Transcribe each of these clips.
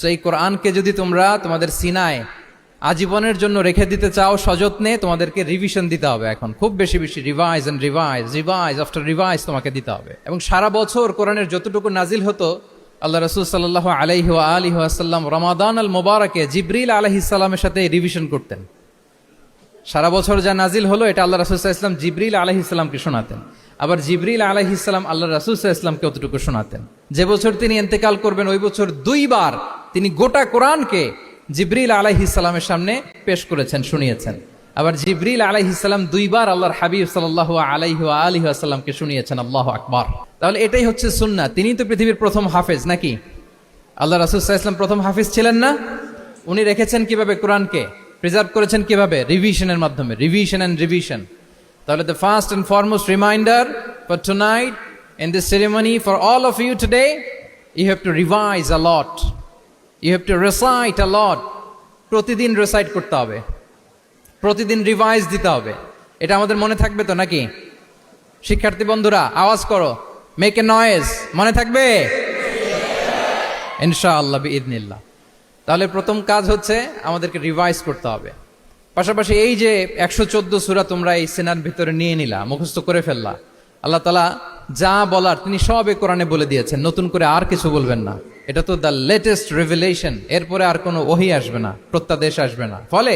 So এই কোরআনকে যদি তোমরা তোমাদের সিনায় আজীবনের জন্য রেখে দিতে চাও সযত্নে, তোমাদেরকে রিভিশন দিতে হবে এখন। খুব বেশি বেশি revise and revise revise after revise তোমাকে দিতে হবে। এবং সারা বছর কোরআনের যতটুকু নাজিল হতো, আল্লাহ রসুল সাল্লাহ আলাইহি আলী আসাল্লাম রমাদান আল মোবারকে জিব্রিল আলহিসাল্লামের সাথে রিভিশন করতেন। সারা বছর যা নাজিল হলো, এটা আল্লাহ রাসুল্লাহ ইসলাম জিবরিল আলহি ইসলামকে শোনাতেন। আবার জিব্রিল আলহি ইসলাম আল্লাহ রাসুল্লাহ ইসলামকে অতটুকু শোনাতেন। যে বছর তিনি এন্তেকাল করবেন, ওই বছর দুইবার তিনি গোটা কোরআনকে জিবরিল আলহি ইসলামের সামনে পেশ করেছেন, শুনিয়েছেন। আবার জিবরিল আলহি ইসলাম দুইবার আল্লাহর হাবিব সাল্লাহ আলাইহি আলহি আসাল্লামকে শুনিয়েছেন, আল্লাহ আকবার। তাহলে এটাই হচ্ছে সুন্না তিনি তো পৃথিবীর প্রথম হাফেজ নাকি? আল্লাহ ইসলাম প্রথম হাফিজ ছিলেন না? উনি রেখেছেন কীভাবে কোরআনকে? প্রিজার্ভ করেছেন কীভাবে? রিভিশনের মাধ্যমে। Revision and revision. তাহলে the first and foremost reminder for tonight in this ceremony for all of you today, you have to revise a lot. You have to recite a lot প্রতিদিন recite করতে হবে। প্রতিদিন revise দিতে হবে। এটা আমাদের মনে থাকবে তো নাকি? শিক্ষার্থী বন্ধুরা, আওয়াজ করো। মেক এ নয়েজ মনে থাকবে? ইনশাআল্লাহ ইদনিল্লাহ তাহলে প্রথম কাজ হচ্ছে আমাদেরকে রিভাইজ করতে হবে। পাশাপাশি এই যে একশো চোদ্দ সুরা তোমরা এই সেনার ভিতরে নিয়ে নিলা, মুখস্থ করে ফেললা। আল্লাহ তালা যা বলার তিনি সবে কোরআনে বলে দিয়েছেন। নতুন করে আর কিছু বলবেন না। এটা তো দ্য লেটেস্ট রেভেলেশন এরপরে আর কোনো ওহি আসবে না, প্রত্যাদেশ আসবে না। ফলে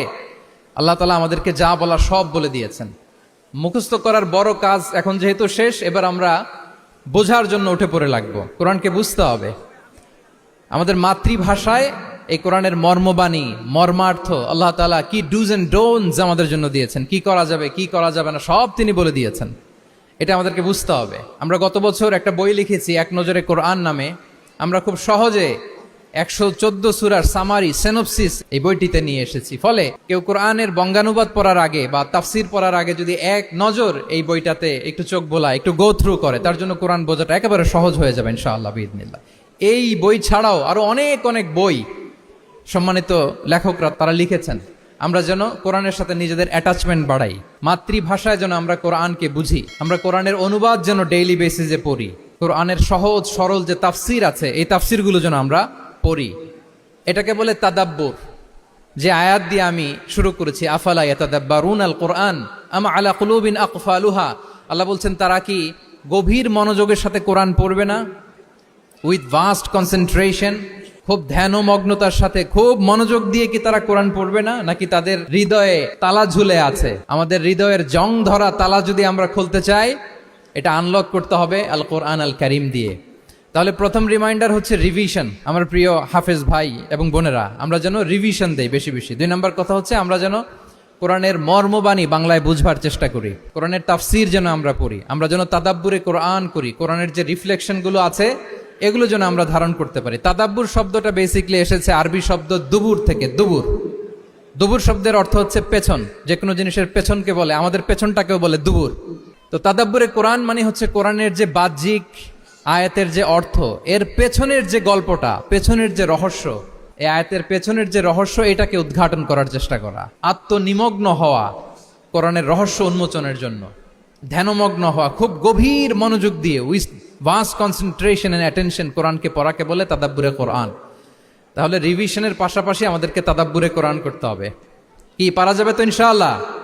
আল্লাহ তালা আমাদেরকে যা বলা সব বলে দিয়েছেন। মুখস্থ করার বড় কাজ এখন যেহেতু শেষ, এবার আমরা বোঝার জন্য উঠে পড়ে লাগবো। কোরআনকে বুঝতে হবে। আমাদের মাতৃভাষায় এই কোরআনের মর্মবাণী, মর্মার্থ আল্লাহ তালা কি ডুজ অ্যান্ড ডোনস আমাদের জন্য দিয়েছেন, কি করা যাবে, কি করা যাবে না, সব তিনি বলে দিয়েছেন। এটা আমাদেরকে বুঝতে হবে। আমরা গত বছর একটা বই লিখেছি, এক নজরে কোরআন নামে। আমরা খুব সহজে একশো চোদ্দ সুরার সামারি সেনোপসিস এই বইটিতে নিয়ে এসেছি। ফলে কেউ কোরআনের বঙ্গানুবাদ পড়ার আগে বা তাফসির পড়ার আগে যদি এক নজর এই বইটাতে একটু চোখ বোলা একটু গো থ্রু করে, তার জন্য কোরআন বোঝাটা একেবারে সহজ হয়ে যাবে ইনশাআল্লাহ বিদিনিল্লাহ এই বই ছাড়াও আরও অনেক অনেক বই সম্মানিত লেখকরা তারা লিখেছেন। আমরা যেন কোরআনের সাথে নিজেদের অ্যাটাচমেন্ট বাড়াই। মাতৃভাষায় যেন আমরা কোরআনকে বুঝি। আমরা কোরআনের অনুবাদ যেন ডেইলি বেসিসে পড়ি। কোরআনের সহজ, সরল যে তাফসির আছে, এই তাফসিরগুলো যেন আমরা পড়ি। এটাকে বলে তাদাব্বুর। যে আয়াত দিয়ে আমি শুরু করেছি, আফালা ইয়াতাদাব্বারুন আল কোরআন আম আলা কুলুবিন আকফালুহা? আল্লাহ বলছেন, তারা কি গভীর মনোযোগের সাথে কোরআন পড়বে না? উইথ ভাস্ট কনসেন্ট্রেশন খুব ধ্যানমগ্নতার সাথে, খুব মনোযোগ দিয়ে কি তারা কোরআন পড়বে না? নাকি তাদের হৃদয়ে তালা ঝুলে আছে? আমাদের হৃদয়ের জং ধরা তালা যদি আমরা খুলতে চাই এটা আনলক করতে হবে আল কোরআন আল করিম দিয়ে। তাহলে প্রথম রিমাইন্ডার হচ্ছে রিভিশন আমার প্রিয় হাফেজ ভাই এবং বোনেরা, আমরা যেন রিভিশন দেই বেশি বেশি। দুই নম্বর কথা হচ্ছে, আমরা যেন কোরআনের মর্মবাণী বাংলায় বুঝবার চেষ্টা করি, কোরআনের তাফসির যেন আমরা পড়ি, আমরা যেন তাদাব্বুরে কোরআন করি, কোরআনের যে রিফ্লেকশনগুলো আছে, এগুলো যেন আমরা ধারণ করতে পারি। তাদাব্বুর শব্দটা বেসিকলি এসেছে আরবি শব্দ দুবুর থেকে, দুবুর। দুবুর শব্দের অর্থ হচ্ছে পেছন, যে কোনো জিনিসের পেছনকে বলে, আমাদের পেছনটাকেও বলে দুবুর। তো তাদাব্বুরে কোরআন মানে হচ্ছে কোরআনের যে বাহ্যিক আয়াতের যে অর্থ, এর পেছনের যে গল্পটা, পেছনের যে রহস্য, এই আয়াতের পেছনের যে রহস্য, এটাকে উদ্ঘাটন করার চেষ্টা করা। আত্মনিমগ্ন হওয়া কোরআনের রহস্য উন্মোচনের জন্য। ধ্যানমগ্ন হওয়া, খুব গভীর মনোযোগ দিয়ে with vast concentration and attention কোরআনকে পড়াকে বলে তাদাব্বুরে কোরআন। তাহলে রিভিশনের পাশাপাশি আমাদেরকে তাদাব্বুরে কোরআন করতে হবে। কি, পারা যাবে তো ইনশাআল্লাহ?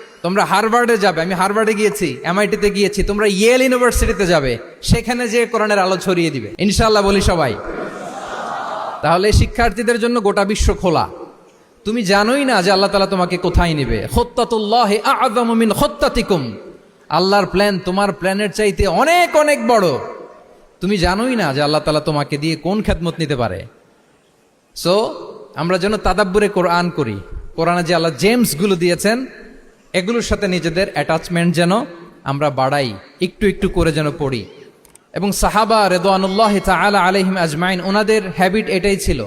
তোমরা হারভার্ডে যাবে, আমি হারভার্ডে গিয়েছি এমআইটিতে গিয়েছি, তোমরা ইয়েল ইউনিভার্সিটিতে যাবে, সেখানে যে কোরআনের আলো ছড়িয়ে দিবে। ইনশাল্লাহ বলি সবাই। তাহলে শিক্ষার্থীদের জন্য গোটা বিশ্ব খোলা। তুমি জানোই না যে আল্লাহ তালা তোমাকে কোথায় নিবে। খত্তাতুল্লাহ আদমিন আল্লাহর প্ল্যান তোমার প্ল্যানের চাইতে অনেক অনেক বড়। তুমি জানোই না যে আল্লাহ তালা তোমাকে দিয়ে কোন খ্যাতমত নিতে পারে। সো আমরা যেন তাদাব্বুরে কোরআন করি। কোরআনে যে আল্লাহ জেমসগুলো দিয়েছেন এগুলোর সাথে নিজেদের অ্যাটাচমেন্ট যেন আমরা বাড়াই, একটু একটু করে যেন পড়ি। এবং সাহাবা রেদানুল্লাহ তালা আলহিম আজমাইন, ওনাদের হ্যাবিট এটাই ছিল,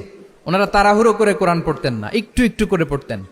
ওনারা তাড়াহুড়ো করে কোরআন পড়তেন না, একটু একটু করে পড়তেন।